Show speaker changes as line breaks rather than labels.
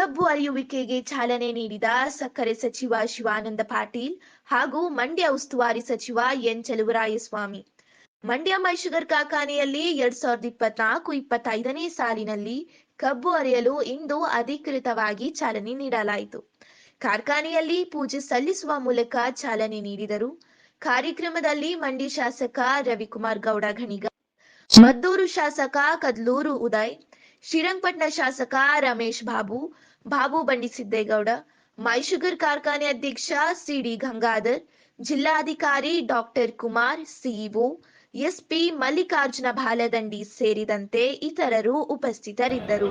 ಕಬ್ಬು ಅರಿಯುವಿಕೆಗೆ ಚಾಲನೆ ನೀಡಿದ ಸಕ್ಕರೆ ಸಚಿವ ಶಿವಾನಂದ ಪಾಟೀಲ್ ಹಾಗೂ ಮಂಡ್ಯ ಉಸ್ತುವಾರಿ ಸಚಿವ ಎನ್ ಚಲುವರಾಯಸ್ವಾಮಿ. ಮಂಡ್ಯ ಮೈಶುಗರ್ ಕಾರ್ಖಾನೆಯಲ್ಲಿ ಎರಡ್ ಸಾವಿರದ ಇಪ್ಪತ್ನಾಲ್ಕು ಇಪ್ಪತ್ತೈದನೇ ಸಾಲಿನಲ್ಲಿ ಕಬ್ಬು ಅರೆಯಲು ಇಂದು ಅಧಿಕೃತವಾಗಿ ಚಾಲನೆ ನೀಡಲಾಯಿತು. ಕಾರ್ಖಾನೆಯಲ್ಲಿ ಪೂಜೆ ಸಲ್ಲಿಸುವ ಮೂಲಕ ಚಾಲನೆ ನೀಡಿದರು. ಕಾರ್ಯಕ್ರಮದಲ್ಲಿ ಮಂಡ್ಯ ಶಾಸಕ ರವಿಕುಮಾರ್ ಗೌಡ ಘಣಿಗ, ಮದ್ದೂರು ಶಾಸಕ ಕದ್ಲೂರು ಉದಯ್, ಶ್ರೀರಂಗಪಟ್ಟಣ ಶಾಸಕ ರಮೇಶ್ ಬಾಬು ಬಾಬು ಬಂಡಿಸಿದ್ದೇಗೌಡ ಮೈಶುಗರ್ ಕಾರ್ಖಾನೆ ಅಧ್ಯಕ್ಷ ಸಿಡಿ ಗಂಗಾಧರ್, ಜಿಲ್ಲಾಧಿಕಾರಿ doctor Kumar CEO SP Mallikarjuna Baladandi ಸೇರಿದಂತೆ ಇತರರು ಉಪಸ್ಥಿತರಿದ್ದರು.